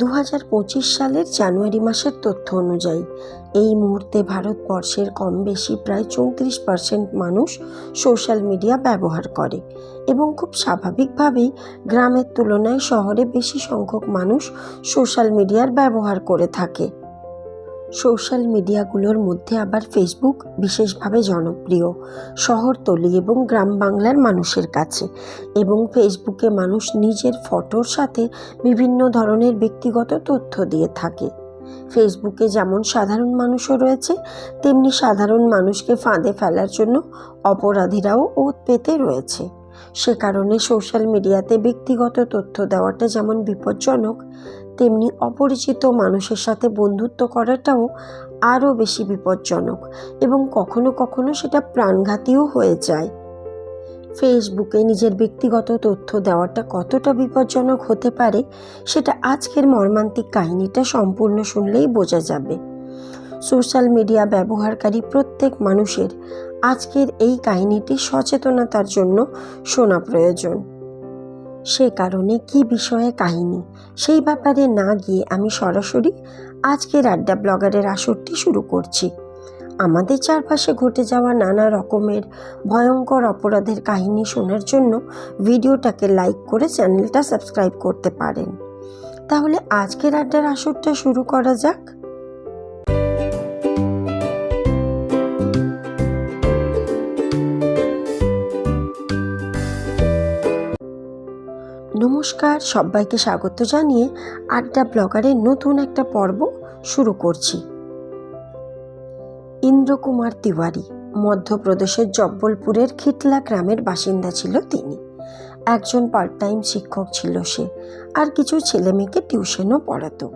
দু হাজার পঁচিশ সালের জানুয়ারি মাসের তথ্য অনুযায়ী, এই মুহূর্তে ভারতবর্ষের কম বেশি প্রায় চৌত্রিশ পার্সেন্ট মানুষ সোশ্যাল মিডিয়া ব্যবহার করে এবং খুব স্বাভাবিকভাবেই গ্রামের তুলনায় শহরে বেশি সংখ্যক মানুষ সোশ্যাল মিডিয়ার ব্যবহার করে থাকে। সোশ্যাল মিডিয়াগুলোর মধ্যে আবার ফেসবুক বিশেষভাবে জনপ্রিয়, শহরতলি এবং গ্রাম বাংলার মানুষের কাছে। এবং ফেসবুকে মানুষ নিজের ফটোর সাথে বিভিন্ন ধরনের ব্যক্তিগত তথ্য দিয়ে থাকে। ফেসবুকে যেমন সাধারণ মানুষও রয়েছে, তেমনি সাধারণ মানুষকে ফাঁদে ফেলার জন্য অপরাধীরাও ওত পেতে রয়েছে। সে কারণে সোশ্যাল মিডিয়াতে ব্যক্তিগত তথ্য দেওয়াটা যেমন বিপজ্জনক তেমনি অপরিচিত মানুষের সাথে বন্ধুত্ব করাটাও আরও বেশি বিপজ্জনক এবং কখনো কখনো সেটা প্রাণঘাতীও হয়ে যায়। ফেসবুকে নিজের ব্যক্তিগত তথ্য দেওয়াটা কতটা বিপজ্জনক হতে পারে, সেটা আজকের মর্মান্তিক কাহিনীটা সম্পূর্ণ শুনলেই বোঝা যাবে। সোশ্যাল মিডিয়া ব্যবহারকারী প্রত্যেক মানুষের আজকের এই কাহিনীটি সচেতনতার জন্য শোনা প্রয়োজন। সে কারণে কি বিষয়ে কাহিনী? সেই ব্যাপারে না গিয়ে আমি সরাসরি আজকের আড্ডা ব্লগারের আসরটি শুরু করছি। আমাদের চারপাশে ঘটে যাওয়া নানা রকমের ভয়ঙ্কর অপরাধের কাহিনী শোনার জন্য ভিডিওটাকে লাইক করে চ্যানেলটা সাবস্ক্রাইব করতে পারেন। তাহলে আজকের আড্ডার আসরটা শুরু করা যাক। নমস্কার, সবাইকে স্বাগত জানিয়ে আড্ডা ব্লগারের নতুন একটা পর্ব শুরু করছি। ইন্দ্রকুমার তিওয়ারি, মধ্যপ্রদেশের জব্বলপুরের খিটলা গ্রামের বাসিন্দা ছিল তিনি। একজন পার্ট টাইম শিক্ষক ছিল সে, আর কিছু ছেলেমেয়েকে টিউশনও পড়াতো।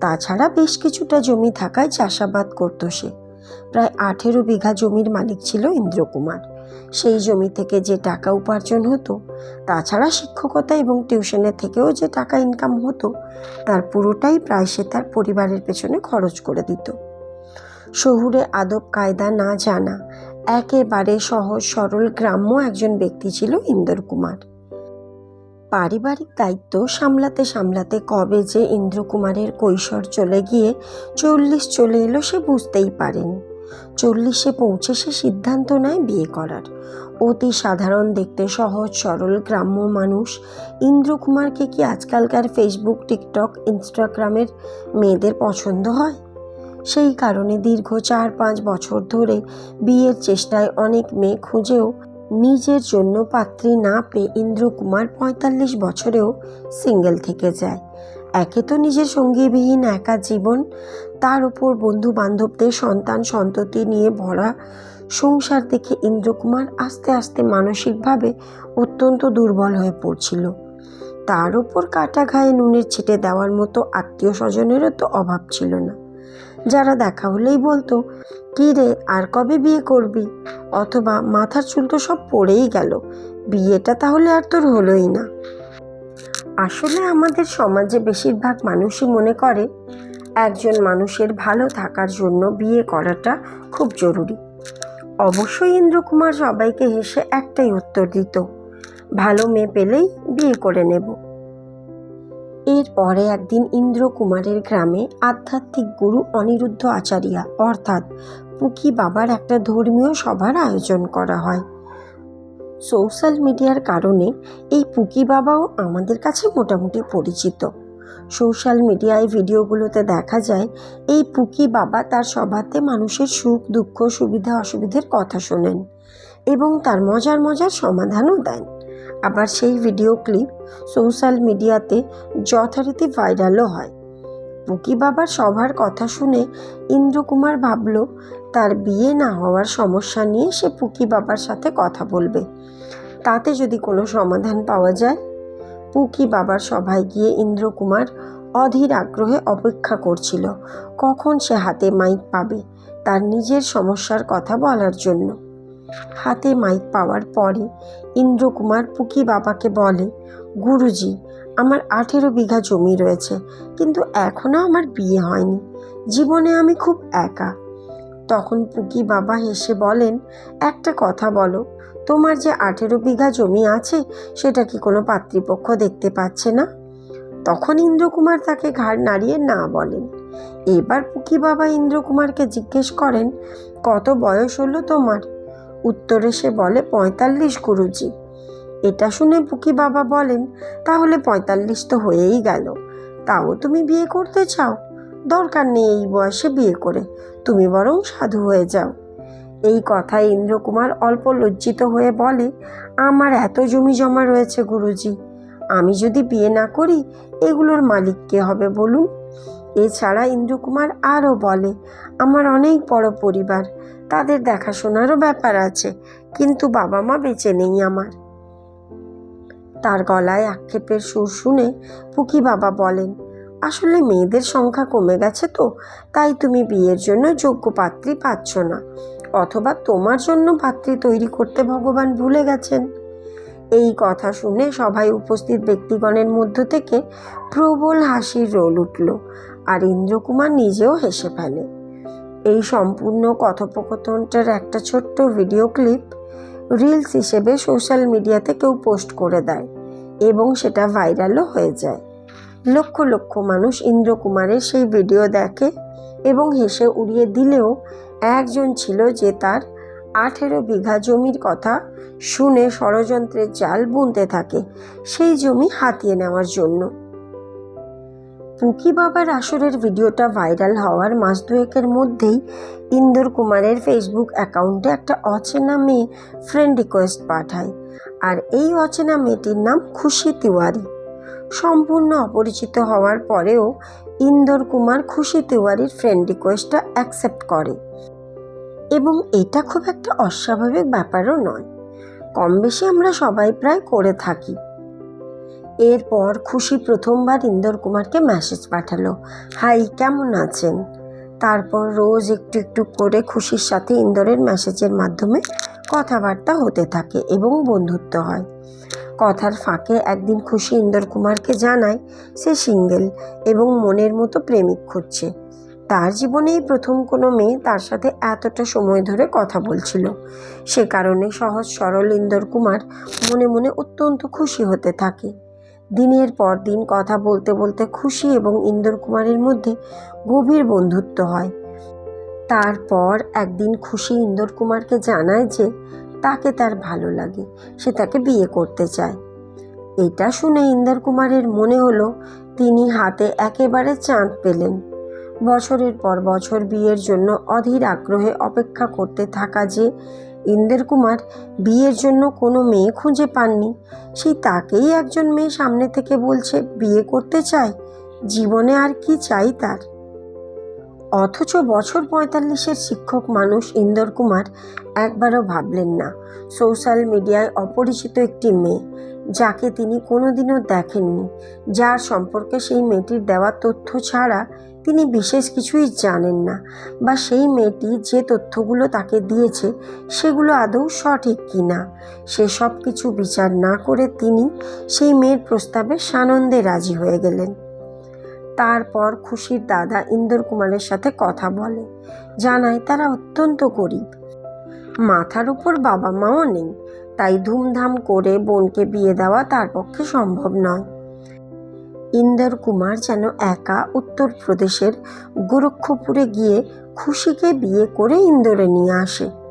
তাছাড়া বেশ কিছুটা জমি থাকায় চাষাবাদ করতো সে। প্রায় আঠেরো বিঘা জমির মালিক ছিল ইন্দ্রকুমার। সেই জমি থেকে যে টাকা উপার্জন হতো, তাছাড়া শিক্ষকতা এবং টিউশনের থেকেও যে টাকা ইনকাম হতো, তার পুরোটাই প্রায় সে তার পরিবারের পেছনে খরচ করে দিত। শহুরে আদব কায়দা না জানা, একেবারে সহজ সরল গ্রাম্য একজন ব্যক্তি ছিল ইন্দর কুমার। পারিবারিক দায়িত্ব সামলাতে সামলাতে কবে যে ইন্দ্রকুমারের কৈশোর চলে গিয়ে চল্লিশ চলে এলো সে বুঝতেই পারেনি। চল্লিশে পৌঁছে সে সিদ্ধান্ত নেয় বিয়ে করার। অতি সাধারণ, দেখতে সহজ, সরল, গ্রাম্য মানুষ। ইন্দ্রকুমারকে কি আজকালকার ফেসবুক টিকটক ইনস্টাগ্রামের মেয়েদের পছন্দ হয়? সেই কারণে দীর্ঘ চার পাঁচ বছর ধরে বিয়ের চেষ্টায় অনেক মেয়ে খুঁজেও নিজের জন্য পাত্রী না পেয়ে ইন্দ্রকুমার পঁয়তাল্লিশ বছরেও সিঙ্গেল থেকে যায়। একে তো নিজের সঙ্গীবিহীন একা জীবন, তার উপর বন্ধু বান্ধবদের সন্তান সন্ততি নিয়ে ভরা সংসার দেখে ইন্দ্রকুমার আস্তে আস্তে মানসিকভাবে অত্যন্ত দুর্বল হয়ে পড়ছিল। তার উপর কাটা ঘায়ে নুনের ছিটে দেওয়ার মতো আত্মীয় স্বজনেরও তো অভাব ছিল না। যারা দেখা হলেই বলতো, কী রে, আর কবে বিয়ে করবি? অথবা, মাথার চুল তো সব পড়েই গেল, বিয়েটা তাহলে আর তোর হলোই না। আসলে আমাদের সমাজে বেশিরভাগ মানুষই মনে করে, একজন মানুষের ভালো থাকার জন্য বিয়ে করাটা খুব জরুরি। অবশ্যই ইন্দ্রকুমার সবাইকে হেসে একটাই উত্তর দিত, ভালো মেয়ে পেলেই বিয়ে করে নেব। এরপরে একদিন ইন্দ্রকুমারের গ্রামে আধ্যাত্মিক গুরু অনিরুদ্ধ আচারিয়া, অর্থাৎ পুকি বাবার একটা ধর্মীয় সভার আয়োজন করা হয়। সোশ্যাল মিডিয়ার কারণে এই পুকি বাবাও আমাদের কাছে মোটামুটি পরিচিত। সোশ্যাল মিডিয়ায় ভিডিওগুলোতে দেখা যায়, এই পুকি বাবা তার সভাতে মানুষের সুখ, দুঃখ, সুবিধা, অসুবিধের কথা শোনেন এবং তার মজার মজার সমাধানও দেন। আবার সেই ভিডিও ক্লিপ সোশ্যাল মিডিয়াতে যথারীতি ভাইরালও হয়। পুকি বাবার সভার কথা শুনে ইন্দ্রকুমার ভাবল, তার বিয়ে না হওয়ার সমস্যা নিয়ে সে পুকি বাবার সাথে কথা বলবে। তাতে যদি কোনো সমাধান পাওয়া যায়? পুকি বাবার সভায় গিয়ে ইন্দ্রকুমার অধীর আগ্রহে অপেক্ষা করছিল, কখন সে হাতে মাইক পাবে তার নিজের সমস্যার কথা বলার জন্য। হাতে মাইক পাওয়ার পরে ইন্দ্রকুমার পুকি বাবাকে বলে, গুরুজি, আমার আঠেরো বিঘা জমি রয়েছে, কিন্তু এখনও আমার বিয়ে হয়নি। জীবনে আমি খুব একা তখন পুকি বাবা হেসে বলেন, একটা কথা বলো, তোমার যে আঠেরো বিঘা জমি আছে, সেটা কি কোনো পাত্রীপক্ষ দেখতে পাচ্ছে না? তখন ইন্দ্রকুমার তাকে ঘাড় নাড়িয়ে না বলেন। এবার পুকি বাবা ইন্দ্রকুমারকে জিজ্ঞেস করেন, কত বয়স হলো তোমার? উত্তরে সে বলে, পঁয়তাল্লিশ, গুরুজি। এটা শুনে পুকি বাবা বলেন, তাহলে পঁয়তাল্লিশ তো হয়েই গেল। তাও তুমি বিয়ে করতে চাও? দরকার নেই এই বয়সে বিয়ে করে। তুমি বরং সাধু হয়ে যাও। এই কথায় ইন্দ্রকুমার অল্প লজ্জিত হয়ে বলে, আমার এত জমি জমা রয়েছে গুরুজি, আমি যদি বিয়ে না করি, এগুলোর মালিক কে হবে বলুন? এছাড়া ইন্দ্রকুমার আরও বলে, আমার অনেক বড় পরিবার, তাদের দেখাশোনারও ব্যাপার আছে, কিন্তু বাবা মা বেঁচে নেই আমার। তার গলায় আক্ষেপের সুর শুনে পুকি বাবা বলেন আসলে মেয়েদের সংখ্যা কমে গেছে তো, তাই তুমি বিয়ের জন্য যোগ্য পাত্রী পাচ্ছ না। অথবা তোমার জন্য পাত্রী তৈরি করতে ভগবান ভুলে গেছেন। এই কথা শুনে সবাই উপস্থিত ব্যক্তিগণের মধ্য থেকে প্রবল হাসির রোল উঠল আর ইন্দ্রকুমার নিজেও হেসে ফেলে। এই সম্পূর্ণ কথোপকথনটার একটা ছোট্ট ভিডিও ক্লিপ রিলস হিসেবে সোশ্যাল মিডিয়াতে কেউ পোস্ট করে দেয় এবং সেটা ভাইরালও হয়ে যায়। লক্ষ লক্ষ মানুষ ইন্দ্রকুমারের সেই ভিডিও দেখে এবং হেসে উড়িয়ে দিলেও একজন ছিল যে তার আঠেরো বিঘা জমির কথা শুনে ষড়যন্ত্রের জাল বুনতে থাকে, সেই জমি হাতিয়ে নেওয়ার জন্য। পুকি বাবার আসরের ভিডিওটা ভাইরাল হওয়ার মাস দুয়েকের মধ্যেই ইন্দোর কুমারের ফেসবুক অ্যাকাউন্টে একটা অচেনা মেয়ে ফ্রেন্ড রিকোয়েস্ট পাঠায়। আর এই অচেনা মেয়েটির নাম খুশি তিওয়ারি। সম্পূর্ণ অপরিচিত হওয়ার পরেও ইন্দোর কুমার খুশি তিওয়ারির ফ্রেন্ড রিকোয়েস্টটা অ্যাকসেপ্ট করে। এবং এটা খুব একটা অস্বাভাবিক ব্যাপারও নয়। কম বেশি আমরা সবাই প্রায় করে থাকি। এরপর খুশি প্রথমবার ইন্দোর কুমারকে মেসেজ পাঠালো, হাই, কেমন আছেন? তারপর রোজ একটু একটু করে খুশির সাথে ইন্দোরের মেসেজের মাধ্যমে কথাবার্তা হতে থাকে এবং বন্ধুত্ব হয়। কথার ফাঁকে একদিন খুশি ইন্দোর কুমারকে জানায় সে সিঙ্গেল এবং মনের মতো প্রেমিক খুঁজছে। তার জীবনেই প্রথম কোনো মেয়ে তার সাথে এতটা সময় ধরে কথা বলছিল। সে কারণে সহজ সরল ইন্দোর কুমার মনে মনে অত্যন্ত খুশি হতে থাকে। দিনের পর দিন কথা বলতে বলতে খুশি এবং ইন্দোর কুমারের মধ্যে গভীর বন্ধুত্ব হয়। তারপর একদিন খুশি ইন্দোর কুমারকে জানায় যে তাকে তার ভালো লাগে, সে তাকে বিয়ে করতে চায়। এটা শুনে ইন্দর কুমারের মনে হলো তিনি হাতে একেবারে চাঁদ পেলেন। বছরের পর বছর বিয়ের জন্য অধীর আগ্রহে অপেক্ষা করতে থাকা যে ইন্দ্র কুমার বিয়ের জন্য কোনো মেয়ে খুঁজে পাননি সেই তাকেই একজন মেয়ে সামনে থেকে বলছে, বিয়ে করতে চায়? জীবনে আর কি চাই তার? অথচ বছর পঁয়তাল্লিশের শিক্ষক মানুষ ইন্দর কুমার একবারও ভাবলেন না। সোশ্যাল মিডিয়ায় অপরিচিত একটি মেয়ে, যাকে তিনি কোনোদিনও দেখেননি। যার সম্পর্কে সেই মেয়েটির দেওয়া তথ্য ছাড়া তিনি বিশেষ কিছুই জানেন না বা সেই মেয়েটি যে তথ্যগুলো তাকে দিয়েছে সেগুলো আদৌ সঠিক কি না। সে সব কিছু বিচার না করে তিনি সেই মেয়ের প্রস্তাবে সানন্দে রাজি হয়ে গেলেন। তারপর খুশির দাদা ইন্দর কুমারের সাথে কথা বলে, জানায় তারা অত্যন্ত গরিব। মাথার উপর বাবা মাও নেই, তাই ধুমধাম করে বোনকে বিয়ে দেওয়া তার পক্ষে সম্ভব নয়। ইন্দর কুমার যেন একা উত্তরপ্রদেশের গোরক্ষপুরে গিয়ে খুশিকে বিয়ে করে ইন্দোরে নিয়ে আসে।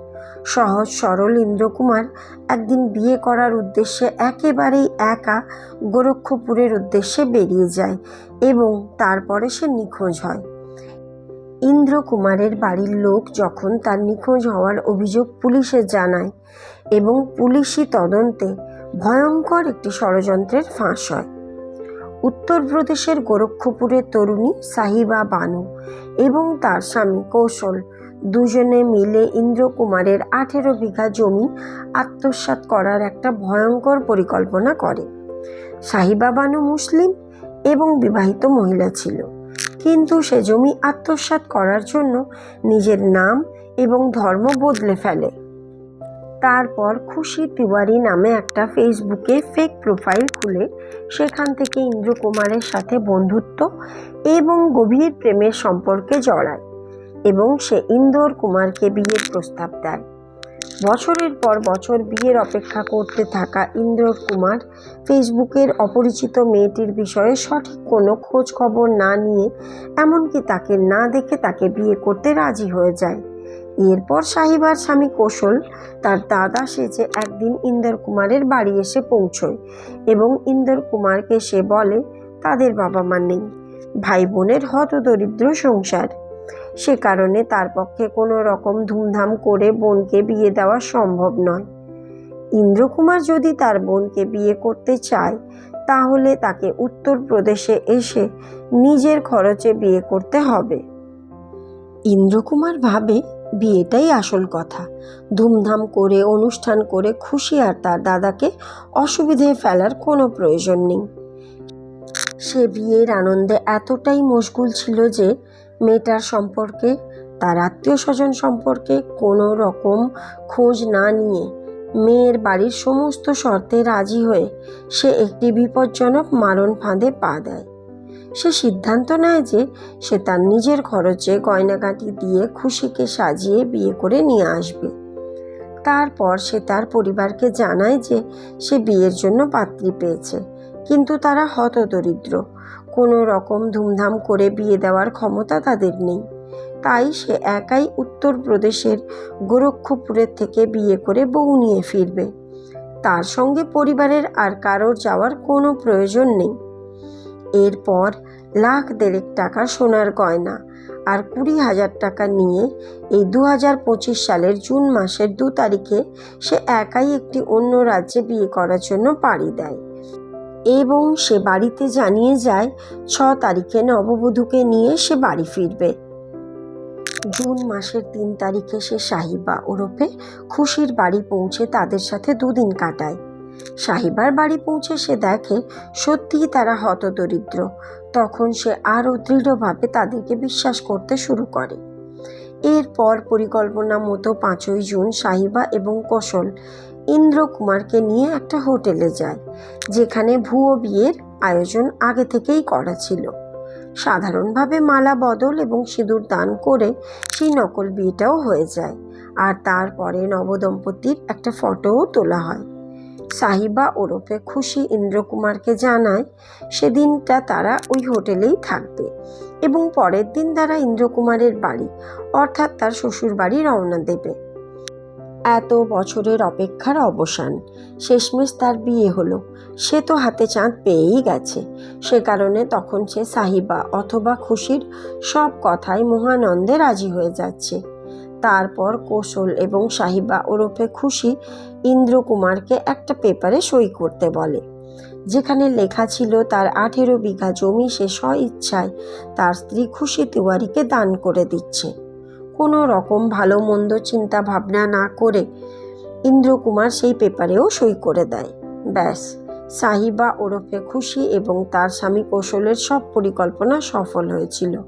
সহজ সরল ইন্দ্রকুমার একদিন বিয়ে করার উদ্দেশ্যে একেবারেই একা গোরক্ষপুরের উদ্দেশ্যে বেরিয়ে যায় এবং তারপরে সে নিখোঁজ হয়। ইন্দ্রকুমারের বাড়ির লোক যখন তার নিখোঁজ হওয়ার অভিযোগ পুলিশে জানায় এবং পুলিশি তদন্তে ভয়ঙ্কর একটি ষড়যন্ত্রের ফাঁস হয়। উত্তরপ্রদেশের গোরক্ষপুরের তরুণী সাহিবা বানু এবং তার স্বামী কৌশল দুজনে মিলে ইন্দ্রকুমারের আঠেরো বিঘা জমি আত্মসাৎ করার একটা ভয়ঙ্কর পরিকল্পনা করে। সাহিবা বানু মুসলিম এবং বিবাহিত মহিলা ছিল। কিন্তু সে জমি আত্মসাৎ করার জন্য নিজের নাম এবং ধর্ম বদলে ফেলে। তারপর খুশি তিওয়ারি নামে একটা ফেসবুকে ফেক প্রোফাইল খুলে সেখান থেকে ইন্দ্রকুমারের সাথে বন্ধুত্ব এবং গভীর প্রেমের সম্পর্কে জড়ায়। এবং সে ইন্দোর কুমারকে বিয়ের প্রস্তাব দেয়। বছরের পর বছর বিয়ের অপেক্ষা করতে থাকা ইন্দ্র কুমার ফেসবুকের অপরিচিত মেয়েটির বিষয়ে সঠিক কোনো খোঁজ খবর না নিয়ে এমনকি তাকে না দেখে তাকে বিয়ে করতে রাজি হয়ে যায়। এরপর সাহিবার স্বামী কৌশল তার দাদা সেজে একদিন ইন্দর কুমারের বাড়ি এসে পৌঁছয় এবং ইন্দর কুমারকে সে বলে, তাদের বাবা মা নেই। ভাই বোনের হতদরিদ্র সংসার। সে কারণে তার পক্ষে কোনো রকম ধুমধাম করে বোনকে বিয়ে দেওয়া সম্ভব নয়। ইন্দ্রকুমার যদি তার বোনকে বিয়ে করতে চায়, তাহলে তাকে উত্তরপ্রদেশে এসে নিজের খরচে বিয়ে করতে হবে। ইন্দ্রকুমার ভাবে বিয়েটাই আসল কথা। ধুমধাম করে অনুষ্ঠান করে খুশি আর তার দাদাকে অসুবিধায় ফেলার কোনো প্রয়োজন নেই। সে বিয়ের আনন্দে এতটাই মশগুল ছিল যে মেয়েটার সম্পর্কে, তার আত্মীয় স্বজন সম্পর্কে কোনো রকম খোঁজ না নিয়ে মেয়ের বাড়ির সমস্ত শর্তে রাজি হয়ে সে একটি বিপজ্জনক মারণ ফাঁদে পা দেয়। সে সিদ্ধান্ত নেয় যে সে তার নিজের খরচে গয়নাগাটি দিয়ে খুশিকে সাজিয়ে বিয়ে করে নিয়ে আসবে। তারপর সে তার পরিবারকে জানায় যে সে বিয়ের জন্য পাত্রী পেয়েছে, কিন্তু তারা হতদরিদ্র। কোনো রকম ধুমধাম করে বিয়ে দেওয়ার ক্ষমতা তাদের নেই। তাই সে একাই উত্তরপ্রদেশের গোরক্ষপুরের থেকে বিয়ে করে বউ নিয়ে ফিরবে। তার সঙ্গে পরিবারের আর কারোর যাওয়ার কোনো প্রয়োজন নেই। এরপর লাখ দেড়েক টাকা সোনার গয়না আর কুড়ি হাজার টাকা নিয়ে এই দু হাজার পঁচিশ সালের জুন মাসের দু তারিখে সে একাই একটি অন্য রাজ্যে বিয়ে করার জন্য পাড়ি দেয়। এবং সে বাড়িতে জানিয়ে যায়, ছ তারিখে নববধূকে নিয়ে সে বাড়ি ফিরবে। জুন মাসের তিন তারিখে সে সাহিবা ওরফে খুশির বাড়ি পৌঁছে তাদের সাথে দুদিন কাটায়। সাহিবার বাড়ি পৌঁছে সে দেখে সত্যিই তারা হতদরিদ্র। তখন সে আরও দৃঢ়ভাবে তাদেরকে বিশ্বাস করতে শুরু করে। এরপর পরিকল্পনা মতো পাঁচই জুন সাহিবা এবং কৌশল ইন্দ্র কুমারকে নিয়ে একটা হোটেলে যায়, যেখানে ভুয়ো বিয়ের আয়োজন আগে থেকেই করা ছিল। সাধারণভাবে মালা বদল এবং সিঁদুর দান করে সেই নকল বিয়েটাও হয়ে যায়, আর তারপরে নবদম্পতির একটা ফটোও তোলা হয়। সাহিবা ওরফে খুশি ইন্দ্রকুমারকে জানায়, সেদিনটা তারা ওই হোটেলেই থাকবে এবং পরের দিন তারা ইন্দ্রকুমারের বাড়ি, অর্থাৎ তার শ্বশুর বাড়ি রওনা দেবে। এত বছরের অপেক্ষার অবসান। শেষমেশ তার বিয়ে হলো। সে তো হাতে চাঁদ পেয়েই গেছে। সে কারণে তখন সে সাহিবা অথবা খুশির সব কথায় মহানন্দে রাজি হয়ে যাচ্ছে। তারপর কৌশল এবং সাহিবা ওরফে খুশি ইন্দ্রকুমারকে একটা পেপারে সই করতে বলে। যেখানে লেখা ছিল তার আঠেরো বিঘা জমি সে স্ব ইচ্ছায় তার স্ত্রী খুশি তিওয়ারিকে দান করে দিচ্ছে। কোনো রকম ভালো মন্দ চিন্তা ভাবনা না করে ইন্দ্রকুমার সেই পেপারেও সই করে দেয়। ব্যাস, সাহিবা ওরফে খুশি এবং তার স্বামী কৌশলের সব পরিকল্পনা সফল হয়েছিল।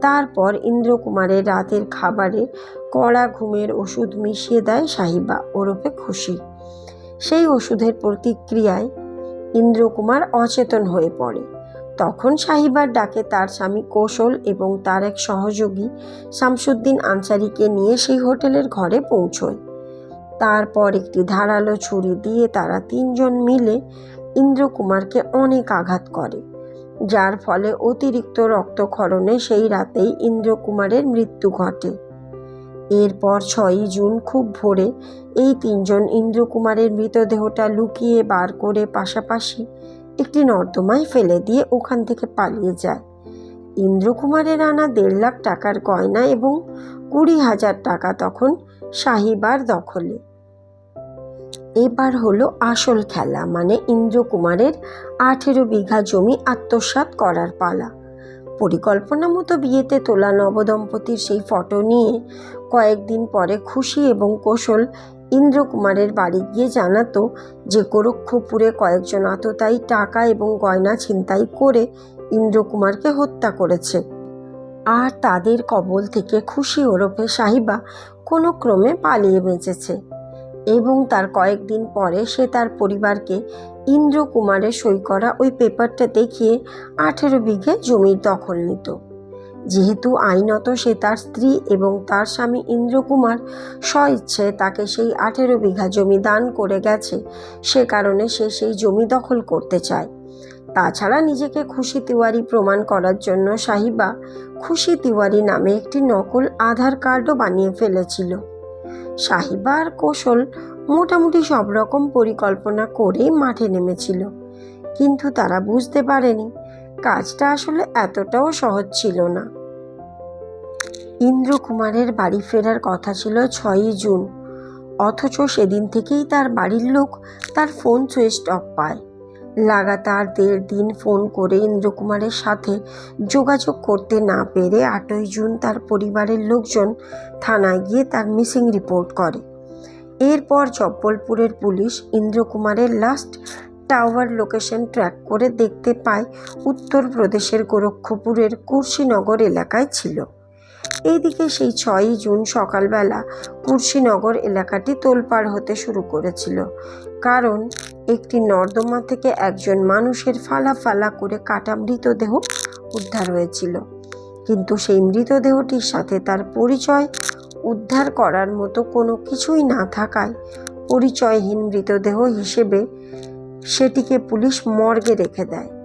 তারপর ইন্দ্রকুমারের রাতের খাবারে কড়া ঘুমের ওষুধ মিশিয়ে দেয় সাহিবা ওরফে খুশি। সেই ওষুধের প্রতিক্রিয়ায় ইন্দ্রকুমার অচেতন হয়ে পড়ে। তখন সাহিবার ডাকে তার স্বামী কৌশল এবং তার এক সহযোগী শামসুদ্দিন আনসারিকে নিয়ে সেই হোটেলের ঘরে পৌঁছয়। তারপর একটি ধারালো ছুরি দিয়ে তারা তিনজন মিলে ইন্দ্রকুমারকে অনেক আঘাত করে, যার ফলে অতিরিক্ত রক্তক্ষরণে সেই রাতেই ইন্দ্রকুমারের মৃত্যু ঘটে। এরপর ছয়ই জুন খুব ভোরে এই তিনজন ইন্দ্রকুমারের মৃতদেহটা লুকিয়ে বার করে পাশাপাশি একটি নর্দমায় ফেলে দিয়ে ওখান থেকে পালিয়ে যায়। ইন্দ্রকুমারের আনা দেড় লাখ টাকার গয়না এবং কুড়ি হাজার টাকা তখন সাহিবার দখলে। এবার হলো আসল খেলা মানে ইন্দ্রকুমারের আঠেরো বিঘা জমি আত্মসাৎ করার পালা। পরিকল্পনা মতো বিয়েতে তোলা নবদম্পতির সেই ফটো নিয়ে কয়েকদিন পরে খুশি এবং কৌশল ইন্দ্রকুমারের বাড়ি গিয়ে জানাতো যে গোরক্ষপুরে কয়েকজন আততায়ী টাকা এবং গয়না ছিনতাই করে ইন্দ্রকুমারকে হত্যা করেছে। আর তাদের কবল থেকে খুশি ওরফে সাহিবা কোনো ক্রমে পালিয়ে বেঁচেছে এবং তার কয়েকদিন পরে সে তার পরিবারকে ইন্দ্রকুমারের সই করা ওই পেপারটা দেখিয়ে আঠেরো বিঘে জমির দখল নিত। যেহেতু আইনত সে তার স্ত্রী এবং তার স্বামী ইন্দ্রকুমার স্বইচ্ছে, তাকে সেই আঠেরো বিঘা জমি দান করে গেছে। সে কারণে সে সেই জমি দখল করতে চায়। তাছাড়া নিজেকে খুশি তিওয়ারি প্রমাণ করার জন্য সাহিবা খুশি তিওয়ারি নামে একটি নকল আধার কার্ডও বানিয়ে ফেলেছিল। সাহিবা আর কৌশল মোটামুটি সব রকম পরিকল্পনা করেই মাঠে নেমেছিল, কিন্তু তারা বুঝতে পারেনি। কাজটা আসলে এতটাও সহজ ছিল না। ইন্দ্রকুমারের বাড়ি ফেরার কথা ছিল ছয়ই জুন। অথচ সেদিন থেকেই তার বাড়ির লোক তার ফোন সুইচ অফ পায়। লাগাতার দেড় দিন ফোন করে ইন্দ্রকুমারের সাথে যোগাযোগ করতে না পেরে আটই জুন তার পরিবারের লোকজন থানায় গিয়ে তার মিসিং রিপোর্ট করে। এরপর জব্বলপুরের পুলিশ ইন্দ্রকুমারের লাস্ট টাওয়ার লোকেশন ট্র্যাক করে দেখতে পায় উত্তরপ্রদেশের গোরক্ষপুরের কুর্শিনগর এলাকায় ছিল। এইদিকে সেই ছয়ই জুন সকালবেলা কুর্শিনগর এলাকাটি তোলপাড় হতে শুরু করেছিল। কারণ, একটি নর্দমা থেকে একজন মানুষের ফালা ফালা করে কাটা মৃতদেহ উদ্ধার হয়েছিল। কিন্তু সেই মৃতদেহটির সাথে তার পরিচয় উদ্ধার করার মতো কোনো কিছুই না থাকায় পরিচয়হীন মৃতদেহ হিসেবে সেটিকে পুলিশ মর্গে রেখে দেয়।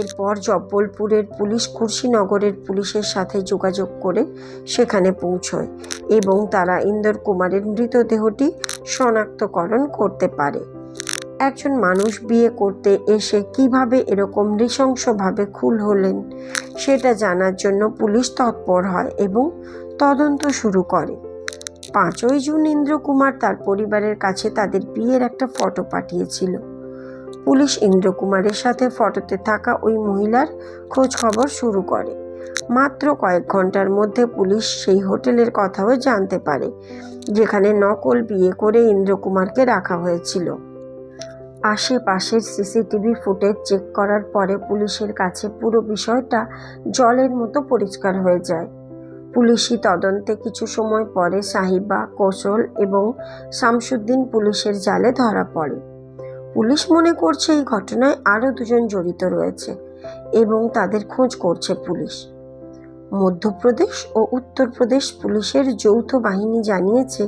এরপর জব্বলপুরের পুলিশ কুর্শিনগরের পুলিশের সাথে যোগাযোগ করে সেখানে পৌঁছয় এবং তারা ইন্দর কুমারের মৃতদেহটি শনাক্তকরণ করতে পারে। একজন মানুষ বিয়ে করতে এসে কীভাবে এরকম নৃশংসভাবে খুন হলেন, সেটা জানার জন্য পুলিশ তৎপর হয় এবং তদন্ত শুরু করে। পাঁচই জুন ইন্দ্রকুমার তার পরিবারের কাছে তাদের বিয়ের একটা ফটো পাঠিয়েছিল। পুলিশ ইন্দ্রকুমারের সাথে ফটোতে থাকা ওই মহিলার খোঁজ খবর শুরু করে। মাত্র কয়েক ঘণ্টার মধ্যে পুলিশ সেই হোটেলের কথাও জানতে পারে, যেখানে নকল বিয়ে করে ইন্দ্রকুমারকে রাখা হয়েছিল। আশেপাশের সিসিটিভি ফুটেজ চেক করার পরে পুলিশের কাছে পুরো বিষয়টা জলের মতো পরিষ্কার হয়ে যায়। পুলিশি তদন্তে কিছু সময় পরে সাহিবা, কৌশল এবং শামসুদ্দিন পুলিশের জালে ধরা পড়ে। পুলিশ মনে করছে এই ঘটনায় আরও দুজন জড়িত রয়েছে এবং তাদের খোঁজ করছে পুলিশ। মধ্যপ্রদেশ ও উত্তরপ্রদেশ পুলিশের যৌথ বাহিনী জানিয়েছে,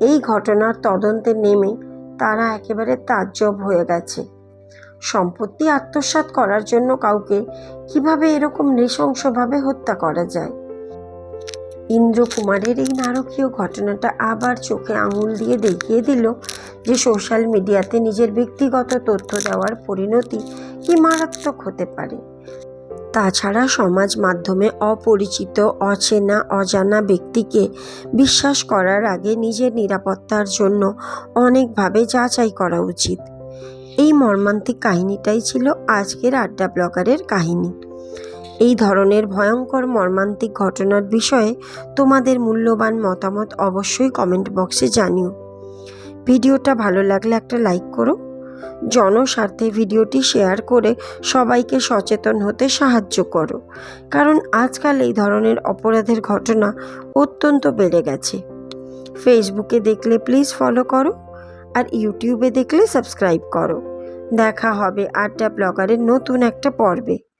এই ঘটনার তদন্তে নেমে তারা একেবারে তাজ্জব হয়ে গেছে। সম্পত্তি আত্মসাৎ করার জন্য কাউকে কীভাবে এরকম নৃশংসভাবে হত্যা করা যায়? ইন্দ্রকুমারের এই নারকীয় ঘটনাটা আবার চোখে আঙুল দিয়ে দেখিয়ে দিল যে সোশ্যাল মিডিয়াতে নিজের ব্যক্তিগত তথ্য দেওয়ার পরিণতি কি মারাত্মক হতে পারে। তাছাড়া সমাজ মাধ্যমে অপরিচিত, অচেনা, অজানা ব্যক্তিকে বিশ্বাস করার আগে নিজের নিরাপত্তার জন্য অনেকভাবে যাচাই করা উচিত। এই মর্মান্তিক কাহিনীটাই ছিল আজকের আড্ডা ব্লগারের কাহিনী। এই ধরনের ভয়ঙ্কর মর্মান্তিক ঘটনার বিষয়ে তোমাদের মূল্যবান মতামত অবশ্যই কমেন্ট বক্সে জানিও। ভিডিওটা ভালো লাগলে একটা লাইক করো। জনস্বার্থে ভিডিওটি শেয়ার করে সবাইকে সচেতন হতে সাহায্য করো। কারণ আজকাল এই ধরনের অপরাধের ঘটনা অত্যন্ত বেড়ে গেছে। ফেসবুকে দেখলে প্লিজ ফলো করো আর ইউটিউবে দেখলে সাবস্ক্রাইব করো। দেখা হবে আড্ডা ব্লগারের নতুন একটা পর্বে।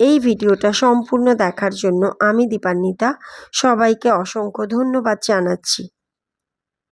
এই ভিডিওটা সম্পূর্ণ দেখার জন্য আমি দীপান্বিতা সবাইকে অসংখ্য ধন্যবাদ জানাচ্ছি।